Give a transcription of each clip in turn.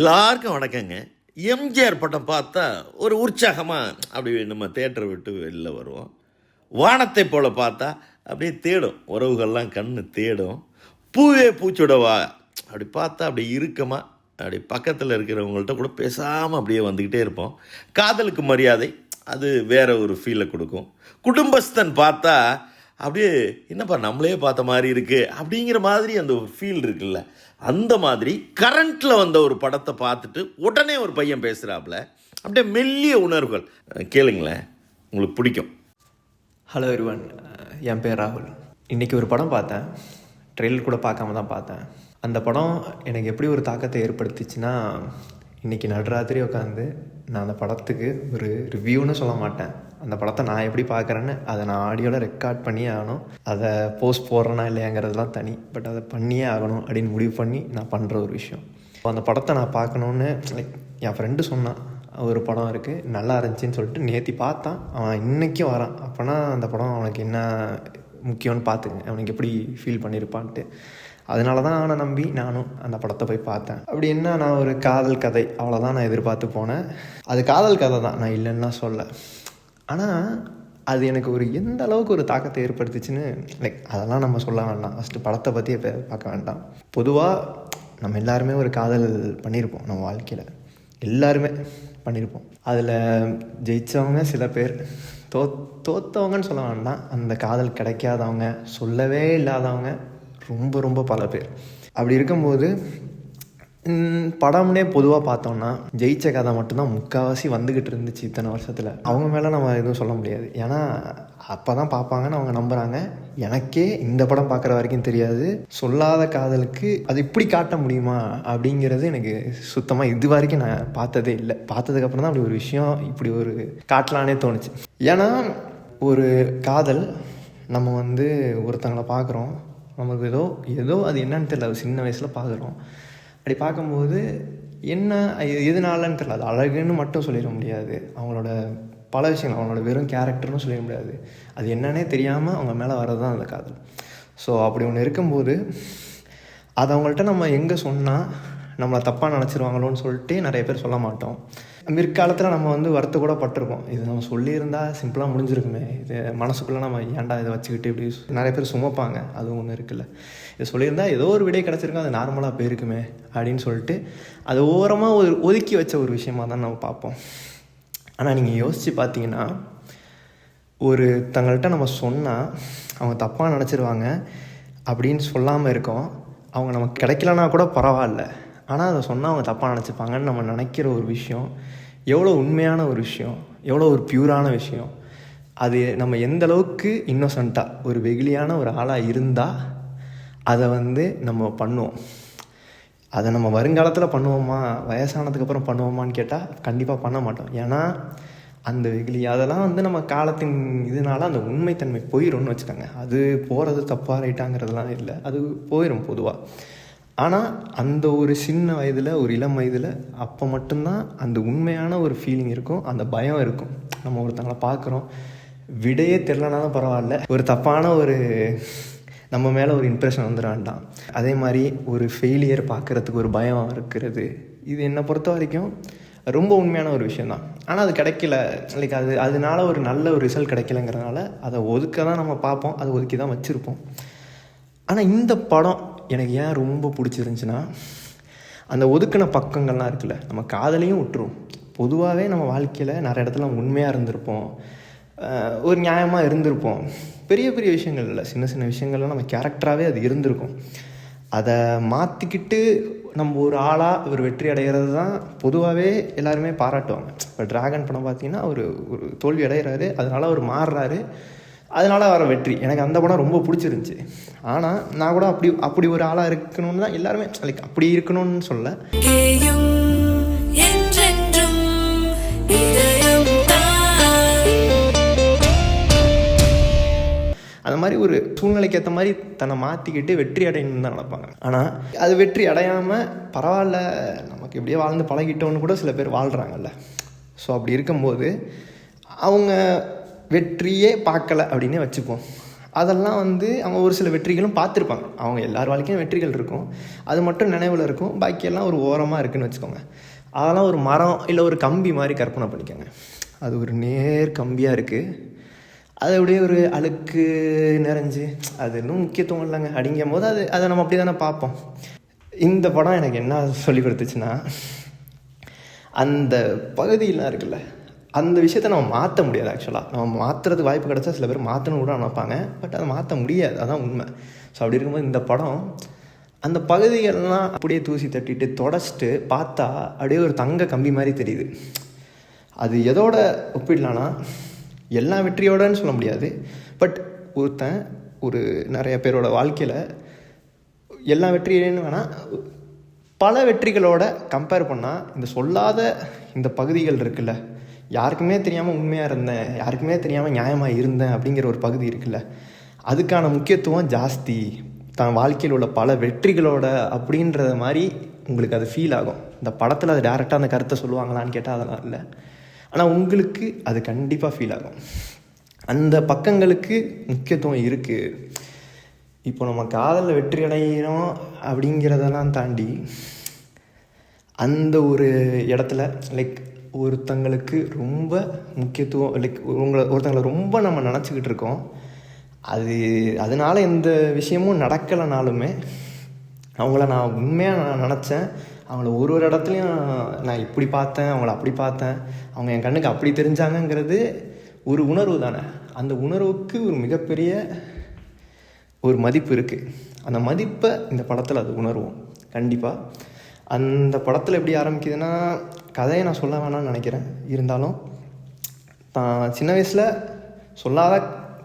எல்லாருக்கும் வணக்கங்க. எம்ஜிஆர் படம் பார்த்தா ஒரு உற்சாகமாக அப்படி நம்ம தேட்டரை விட்டு வெளில வருவோம். வானத்தை போல் பார்த்தா அப்படியே தேடும். உறவுகள்லாம் கண்ணு தேடும். பூவே பூச்சுடவா. அப்படி பார்த்தா அப்படி இறுக்கமாக அப்படி பக்கத்தில் இருக்கிறவங்கள்ட்ட கூட பேசாமல் அப்படியே வந்துக்கிட்டே இருப்போம். காதலுக்கு மரியாதை அது வேற ஒரு ஃபீலை கொடுக்கும். குடும்பஸ்தன் பார்த்தா அப்படியே என்னப்பா நம்மளே பார்த்த மாதிரி இருக்குது அப்படிங்கிற மாதிரி அந்த ஒரு ஃபீல் இருக்குல்ல. அந்த மாதிரி கரண்ட்டில் வந்த ஒரு படத்தை பார்த்துட்டு உடனே ஒரு பையன் பேசுகிறாப்புல அப்படியே மெல்லிய உணர்வுகள். கேளுங்களேன். உங்களுக்கு பிடிக்கும். ஹலோ எருவன் என் பேர் ராகுல். இன்றைக்கி ஒரு படம் பார்த்தேன். ட்ரெயிலர் கூட பார்க்காம தான் பார்த்தேன். அந்த படம் எனக்கு எப்படி ஒரு தாக்கத்தை ஏற்படுத்திச்சுன்னா இன்றைக்கி நடுராத்திரி உட்காந்து நான் அந்த படத்துக்கு ஒரு ரிவ்யூன்னு சொல்ல மாட்டேன். அந்த படத்தை நான் எப்படி பார்க்குறேன்னு அதை நான் ஆடியோவில் ரெக்கார்ட் பண்ணியே ஆகணும். அதை போஸ்ட் போடுறேனா இல்லையாங்கிறதுலாம் தனி. பட் அதை பண்ணியே ஆகணும் அப்படின்னு முடிவு பண்ணி நான் பண்ணுற ஒரு விஷயம். இப்போ அந்த படத்தை நான் பார்க்கணுன்னு லைக் என் ஃப்ரெண்டு சொன்னான். ஒரு படம் இருக்குது நல்லா இருந்துச்சுன்னு சொல்லிட்டு நேற்றி பார்த்தான். அவன் இன்றைக்கும் வரான். அப்போனா அந்த படம் அவனுக்கு என்ன முக்கியம்னு பார்த்துங்க அவனுக்கு எப்படி ஃபீல் பண்ணியிருப்பான்ட்டு அதனால தான் அவனை நம்பி நானும் அந்த படத்தை போய் பார்த்தேன். அப்படி என்ன நான் ஒரு காதல் கதை அவ்வளோதான் நான் எதிர்பார்த்து போனேன். அது காதல் கதை தான் நான் இல்லைன்னா சொல்ல ஆனால் அது எனக்கு ஒரு எந்த அளவுக்கு ஒரு தாக்கத்தை ஏற்படுத்துச்சுன்னு லைக் அதெல்லாம் நம்ம சொல்ல வேண்டாம். ஃபஸ்ட்டு படத்தை பற்றி இப்போ பார்க்க வேண்டாம். பொதுவாக நம்ம எல்லாருமே ஒரு காதல் பண்ணியிருப்போம் நம்ம வாழ்க்கையில். எல்லாருமே பண்ணியிருப்போம் அதில் ஜெயித்தவங்க சில பேர் தோ தோத்தவங்கன்னு சொல்ல வேண்டாம். அந்த காதல் கிடைக்காதவங்க சொல்லவே இல்லாதவங்க ரொம்ப ரொம்ப பல பேர். அப்படி இருக்கும்போது படம்னே பொதுவாக பார்த்தோம்னா ஜெயிச்ச கதை மட்டும்தான் முக்கால்வாசி வந்துக்கிட்டு இருந்துச்சு இத்தனை வருஷத்தில். அவங்க மேலே நம்ம எதுவும் சொல்ல முடியாது. ஏன்னா அப்போ தான் பார்ப்பாங்கன்னு அவங்க நம்புகிறாங்க எனக்கே இந்த படம் பார்க்குற வரைக்கும் தெரியாது. சொல்லாத காதலுக்கு அது இப்படி காட்ட முடியுமா அப்படிங்கிறது எனக்கு சுத்தமாக இது வரைக்கும் நான் பார்த்ததே இல்லை. பார்த்ததுக்கப்புறம் தான் அப்படி ஒரு விஷயம் இப்படி ஒரு காட்டலானே தோணுச்சு. ஏன்னா ஒரு காதல் நம்ம வந்து ஒருத்தங்களை பார்க்குறோம். நமக்கு ஏதோ ஏதோ அது என்னன்னு தெரியல. சின்ன வயசில் பார்க்குறோம். அப்படி பார்க்கும்போது என்ன எதுனாலன்னு எதனாலன்னு தெரியல. அது அழகுன்னு மட்டும் சொல்லிட முடியாது. அவங்களோட பல விஷயங்கள் அவங்களோட வெறும் கேரக்டர்னு சொல்லிட முடியாது. அது என்னன்னே தெரியாமல் அவங்க மேலே வர்றது தான் அந்த காதல். ஸோ அப்படி ஒன்று இருக்கும்போது அது அவங்கள்ட்ட நம்ம எங்கே சொன்னால் நம்மளை தப்பாக நினச்சிருவாங்களோன்னு சொல்லிட்டு நிறைய பேர் சொல்ல மாட்டோம். பிற்காலத்தில் நம்ம வந்து வருத்த கூட பட்டிருக்கோம் இது நம்ம சொல்லியிருந்தா சிம்பிளாக முடிஞ்சிருக்குமே. இது மனசுக்குள்ளே நம்ம ஏன்டா இதை வச்சுக்கிட்டு இப்படி நிறைய பேர் சுமப்பாங்க. அது ஒன்று இருக்குல்ல. இது சொல்லியிருந்தா ஏதோ ஒரு விடை கிடச்சிருக்கோம். அது நார்மலாக போயிருக்குமே அப்படின்னு சொல்லிட்டு அது ஓரமாக ஒரு ஒதுக்கி வச்ச ஒரு விஷயமாக தான் நம்ம பார்ப்போம். ஆனால் நீங்கள் யோசித்து பார்த்தீங்கன்னா ஒரு தங்கள்கிட்ட நம்ம சொன்னால் அவங்க தப்பாக நினச்சிருவாங்க அப்படின்னு சொல்லாமல் இருக்கோம். அவங்க நமக்கு கிடைக்கலனா கூட பரவாயில்ல. ஆனால் அதை சொன்னால் அவங்க தப்பாக நினச்சிப்பாங்கன்னு நம்ம நினைக்கிற ஒரு விஷயம் எவ்வளோ உண்மையான ஒரு விஷயம் எவ்வளோ ஒரு பியூரான விஷயம் அது நம்ம எந்த அளவுக்கு இன்னோசண்ட்டாக ஒரு வெகுளியான ஒரு ஆளாக இருந்தால் அதை வந்து நம்ம பண்ணுவோம். அதை நம்ம வருங்காலத்தில் பண்ணுவோமா வயசானதுக்கப்புறம் பண்ணுவோமான்னு கேட்டால் கண்டிப்பாக பண்ண மாட்டோம். ஏன்னா அந்த வெகுளி அதெல்லாம் வந்து நம்ம காலத்தின் இதனால அந்த உண்மைத்தன்மை போயிடும்னு வச்சுக்கோங்க. அது போகிறது தப்பாக ரைட்டாங்கிறதுலாம் இல்லை. அது போயிடும் பொதுவாக ஆனால் அந்த ஒரு சின்ன வயதில் ஒரு இளம் வயதில் அப்போ மட்டும்தான் அந்த உண்மையான ஒரு ஃபீலிங் இருக்கும் அந்த பயம் இருக்கும். நம்ம ஒருத்தங்களை பார்க்குறோம் விடையே தெரிலனாலும் பரவாயில்ல. ஒரு தப்பான ஒரு நம்ம மேலே ஒரு இம்ப்ரெஷன் வந்துட அதே மாதிரி ஒரு ஃபெயிலியர் பார்க்குறதுக்கு ஒரு பயம் இருக்கிறது. இது என்னை பொறுத்த வரைக்கும் ரொம்ப உண்மையான ஒரு விஷயந்தான் ஆனால் அது கிடைக்கல. லைக் அது அதனால ஒரு நல்ல ஒரு ரிசல்ட் கிடைக்கலங்கிறதுனால அதை ஒதுக்க தான் நம்ம பார்ப்போம் அதை ஒதுக்கி தான் வச்சுருப்போம். ஆனால் இந்த படம் எனக்கு ஏன் ரொம்ப பிடிச்சிருந்துச்சுன்னா அந்த ஒதுக்கின பக்கங்கள்லாம் இருக்குல்ல நம்ம காதலையும் விட்டுரும். பொதுவாகவே நம்ம வாழ்க்கையில் நிறைய இடத்துல உண்மையாக இருந்திருப்போம். ஒரு நியாயமாக இருந்திருப்போம். பெரிய பெரிய விஷயங்கள் இல்லை. சின்ன சின்ன விஷயங்கள்லாம் நம்ம கேரக்டராகவே அது இருந்திருக்கும். அதை மாற்றிக்கிட்டு நம்ம ஒரு ஆளாக ஒரு வெற்றி அடைகிறது தான் பொதுவாகவே எல்லாருமே பாராட்டுவாங்க. இப்போ டிராகன் படம் பார்த்தீங்கன்னா ஒரு ஒரு தோல்வி அடைகிறாரு அதனால் அவர் மாறுறாரு. அதனால வர வெற்றி. எனக்கு அந்த படம் ரொம்ப பிடிச்சிருந்துச்சி. ஆனால் நான் கூட அப்படி அப்படி ஒரு ஆளாக இருக்கணும்னு தான் எல்லாருமே லைக் அப்படி இருக்கணும்னு சொல்ல அந்த மாதிரி ஒரு சூழ்நிலைக்கு ஏற்ற மாதிரி தன்னை மாற்றிக்கிட்டு வெற்றி அடையணும்னு தான் நினைப்பாங்க. ஆனால் அது வெற்றி அடையாமல் பரவாயில்ல நமக்கு இப்படியே வாழ்ந்து பழகிட்டோன்னு கூட சில பேர் வாழ்கிறாங்கல்ல ஸோ அப்படி இருக்கும்போது அவங்க வெற்றியே பார்க்கல அப்படின்னே வச்சுப்போம். அதெல்லாம் வந்து அவங்க ஒரு சில வெற்றிகளும் பார்த்துருப்பாங்க. அவங்க எல்லார் வாழ்க்கையும் வெற்றிகள் இருக்கும். அது மட்டும் நினைவில் இருக்கும். பாக்கியெல்லாம் ஒரு ஓரமாக இருக்குன்னு வச்சுக்கோங்க. அதெல்லாம் ஒரு மரம் இல்லை ஒரு கம்பி மாதிரி கற்பனை பண்ணிக்கோங்க. அது ஒரு நேர் கம்பியாக இருக்குது அது அப்படியே ஒரு அழுக்கு நிறைஞ்சு அது இன்னும் முக்கியத்துவம் இல்லைங்க. அப்படிங்கும் போது அது அதை நம்ம அப்படி தானே பார்ப்போம். இந்த படம் எனக்கு என்ன சொல்லி கொடுத்துச்சுன்னா அந்த பகுதியெலாம் இருக்குல்ல அந்த விஷயத்த நம்ம மாற்ற முடியாது ஆக்சுவலாக நம்ம மாற்றுறதுக்கு வாய்ப்பு கிடச்சா சில பேர் மாற்றணும் கூட நினைப்பாங்க. பட் அதை மாற்ற முடியாது. அதான் உண்மை. ஸோ அப்படி இருக்கும்போது இந்த படம் அந்த பகுதிகள்லாம் அப்படியே தூசி தட்டிட்டு தொடச்சிட்டு பார்த்தா அப்படியே ஒரு தங்க கம்பி மாதிரி தெரியுது. அது எதோட ஒப்பிடலான்னா எல்லா வெற்றியோடன்னு சொல்ல முடியாது. பட் ஒருத்தன் ஒரு நிறைய பேரோட வாழ்க்கையில் எல்லா வெற்றியிலேன்னு வேணால் பல வெற்றிகளோட கம்பேர் பண்ணால் இந்த சொல்லாத இந்த பகுதிகள் இருக்குல்ல யாருக்குமே தெரியாமல் உண்மையாக இருந்தேன் யாருக்குமே தெரியாமல் நியாயமாக இருந்தேன் அப்படிங்கிற ஒரு பகுதி இருக்குல்ல. அதுக்கான முக்கியத்துவம் ஜாஸ்தி. தன் வாழ்க்கையில் உள்ள பல வெற்றிகளோட அப்படின்றத மாதிரி உங்களுக்கு அது ஃபீல் ஆகும். இந்த படத்தில் அது டேரெக்டாக அந்த கருத்தை சொல்லுவாங்களான்னு கேட்டால் அதெல்லாம் இல்லை. ஆனால் உங்களுக்கு அது கண்டிப்பாக ஃபீல் ஆகும். அந்த பக்கங்களுக்கு முக்கியத்துவம் இருக்குது இப்போ நம்ம காதலில் வெற்றி அடைகிறோம் அப்படிங்கிறதெல்லாம் தாண்டி அந்த ஒரு இடத்துல லைக் ஒருத்தங்களுக்கு ரொம்ப முக்கியத்துவம் லைக் உங்களை ஒருத்தங்களை ரொம்ப நம்ம நினச்சிக்கிட்டு இருக்கோம். அது அதனால எந்த விஷயமும் நடக்கலைனாலுமே அவங்கள நான் உண்மையாக நான் நினச்சேன். அவங்கள ஒரு ஒரு இடத்துலையும் நான் இப்படி பார்த்தேன் அவங்கள அப்படி பார்த்தேன். அவங்க என் கண்ணுக்கு அப்படி தெரிஞ்சாங்கங்கிறது ஒரு உணர்வு தானே. அந்த உணர்வுக்கு ஒரு மிகப்பெரிய ஒரு மதிப்பு இருக்குது அந்த மதிப்பை இந்த படத்தில் அது உணர்வோம். கண்டிப்பாக அந்த படத்தில் எப்படி ஆரம்பிக்குதுன்னா கதையை நான் சொல்ல வேணாம்னு நினைக்கிறேன். இருந்தாலும் தான் சின்ன வயசில் சொல்லாத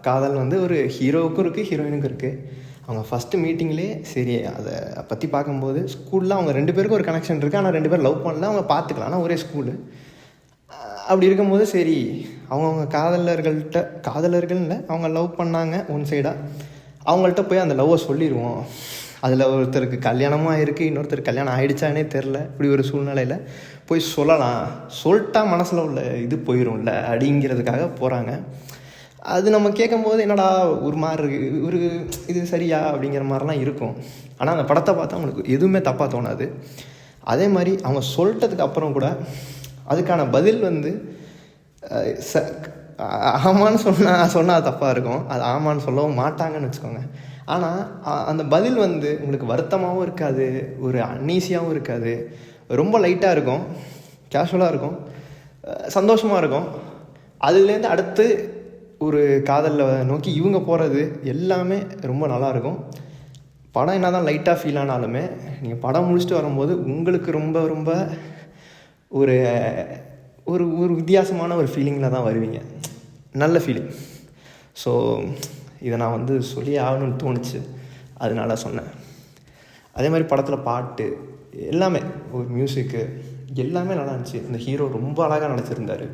காதல் வந்து ஒரு ஹீரோவுக்கும் இருக்குது ஹீரோயினுக்கும் இருக்குது அவங்க ஃபஸ்ட்டு மீட்டிங்லேயே சரி அதை பற்றி பார்க்கும்போது ஸ்கூலில் அவங்க ரெண்டு பேருக்கும் ஒரு கனெக்ஷன் இருக்குது ஆனால் ரெண்டு பேரும் லவ் பண்ணல. அவங்க பார்த்துக்கலாம். ஆனால் ஒரே ஸ்கூலு அப்படி இருக்கும்போது சரி அவங்கவுங்க காதலர்கள்ட்ட காதலர்கள் இல்லை அவங்க லவ் பண்ணாங்க ஒன் சைடாக அவங்கள்ட்ட போய் அந்த லவ்வை சொல்லிடுவோம் அதில் ஒருத்தருக்கு கல்யாணமும் ஆயிருக்கு இன்னொருத்தருக்கு கல்யாணம் ஆயிடுச்சானே தெரில இப்படி ஒரு சூழ்நிலையில் போய் சொல்லலாம். சொல்லிட்டா மனசில் உள்ள இது போயிடும்ல அப்படிங்கிறதுக்காக போகிறாங்க அது நம்ம கேட்கும்போது என்னடா ஒரு மாதிரி இருக்கு ஒரு இது சரியா அப்படிங்கிற மாதிரிலாம் இருக்கும். ஆனால் அந்த படத்தை பார்த்தா அவங்களுக்கு எதுவுமே தப்பாக தோணாது. அதே மாதிரி அவங்க சொல்லிட்டதுக்கு அப்புறம் கூட அதுக்கான பதில் வந்து ச ஆமான்னு சொன்னால் சொன்னால் தப்பாக இருக்கும். அது ஆமான்னு சொல்லவும் மாட்டாங்கன்னு வச்சுக்கோங்க. ஆனால் அந்த பதில் வந்து உங்களுக்கு வருத்தமாகவும் இருக்காது ஒரு அன்னீசியாகவும் இருக்காது. ரொம்ப லைட்டாக இருக்கும் கேஷுவலாக இருக்கும் சந்தோஷமாக இருக்கும். அதுலேருந்து அடுத்து ஒரு காதலில் நோக்கி இவங்க போகிறது எல்லாமே ரொம்ப நல்லாயிருக்கும் படம் என்ன தான் லைட்டாக ஃபீல் ஆனாலுமே நீங்கள் படம் முடிச்சுட்டு வரும்போது உங்களுக்கு ரொம்ப ரொம்ப ஒரு ஒரு ஒரு வித்தியாசமான ஒரு ஃபீலிங்கில் தான் வருவீங்க. நல்ல ஃபீலிங் ஸோ இதை நான் வந்து சொல்லி ஆகணும்னு தோணுச்சு. அதனால சொன்னேன். அதே மாதிரி படத்தில் பாட்டு எல்லாமே ஒரு மியூசிக்கு எல்லாமே நல்லா இருந்துச்சு. இந்த ஹீரோ ரொம்ப அழகாக நடிச்சிருந்தார்.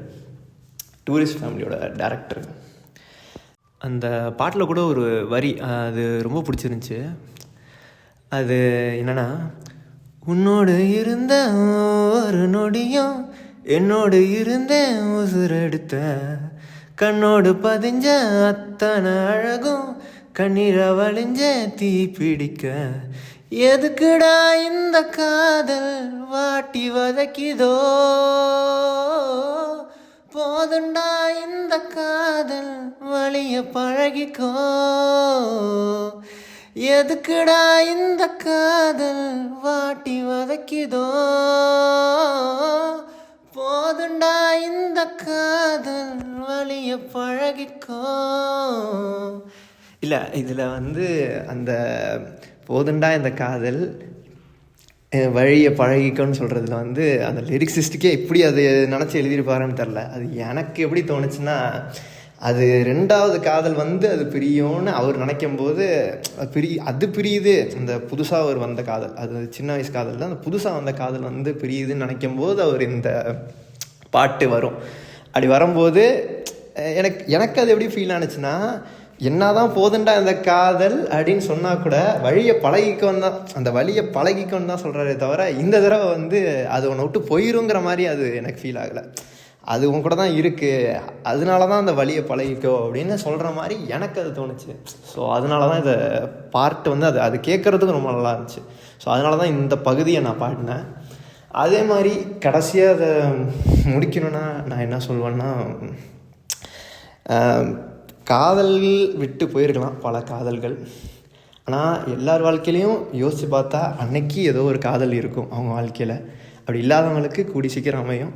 டூரிஸ்ட் ஃபேமிலியோட டேரக்டர் அந்த பாட்டில் கூட ஒரு வரி அது ரொம்ப பிடிச்சிருந்துச்சி. அது என்னென்னா உன்னோடு இருந்த ஒரு நொடியும் என்னோடு இருந்த உசுரெடுத்தேன் கண்ணோடு பதிஞ்ச அத்தனை அழகும் கண்ணீரை வழிஞ்ச தீ பிடிக்க. எதுக்குடா இந்த காதல் வாட்டி வதக்கிதோ? போதுண்டா இந்த காதல் வழிய பழகிக்கோ. எதுக்குடா இந்த காதல் வாட்டி வதக்கிதோ? போதுண்டா இந்த காதல் வழிய பழகிக்கோ இல்லை இதில் வந்து அந்த போதுண்டா இந்த காதல் வழியை பழகிக்கோன்னு சொல்கிறதுல வந்து அந்த லிரிக்ஸிஸ்ட்டுக்கே எப்படி அது நினச்சி எழுதியிருப்பாருன்னு தெரில. அது எனக்கு எப்படி தோணுச்சுன்னா அது ரெண்டாவது காதல் வந்து அது பிரியும்னு அவர் நினைக்கும் போது பிரி அது பிரியுது. அந்த புதுசாக அவர் வந்த காதல் அது சின்ன வயசு காதல் தான் அந்த புதுசாக வந்த காதல் வந்து பிரியுதுன்னு நினைக்கும் போது அவர் இந்த பாட்டு வரும். அப்படி வரும்போது எனக்கு எனக்கு அது எப்படி ஃபீல் ஆனுச்சுன்னா என்னதான் போதுண்டா இந்த காதல் அப்படின்னு சொன்னால் கூட வழியை பழகிக்கோன்னு தான் அந்த வழியை பழகிக்கோன்னு தான் சொல்கிறாரே தவிர இந்த தடவை வந்து அது உன்னை விட்டு போயிருங்கிற மாதிரி அது எனக்கு ஃபீல் ஆகலை. அது உன் கூட தான் இருக்குது அதனால தான் அந்த வழியை பழகிக்கோ அப்படின்னு சொல்கிற மாதிரி எனக்கு அது தோணுச்சு. ஸோ அதனால தான் இதை பாட்டு வந்து அது அது கேட்குறதுக்கு ரொம்ப நல்லா இருந்துச்சு. ஸோ அதனால தான் இந்த பகுதியை நான் பாடினேன். அதே மாதிரி கடைசியாக அதை முடிக்கணும்னா நான் என்ன சொல்லுவேன்னா காதல் விட்டு போயிருக்கலாம் பல காதல்கள். ஆனால் எல்லார் வாழ்க்கையிலையும் யோசித்து பார்த்தா அன்னைக்கு ஏதோ ஒரு காதல் இருக்கும் அவங்க வாழ்க்கையில். அப்படி இல்லாதவங்களுக்கு கூடி சீக்கிரம் அமையும்.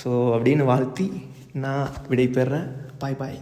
ஸோ அப்படின்னு வாழ்த்தி நான் விடைபெறுறேன் பாய் பாய்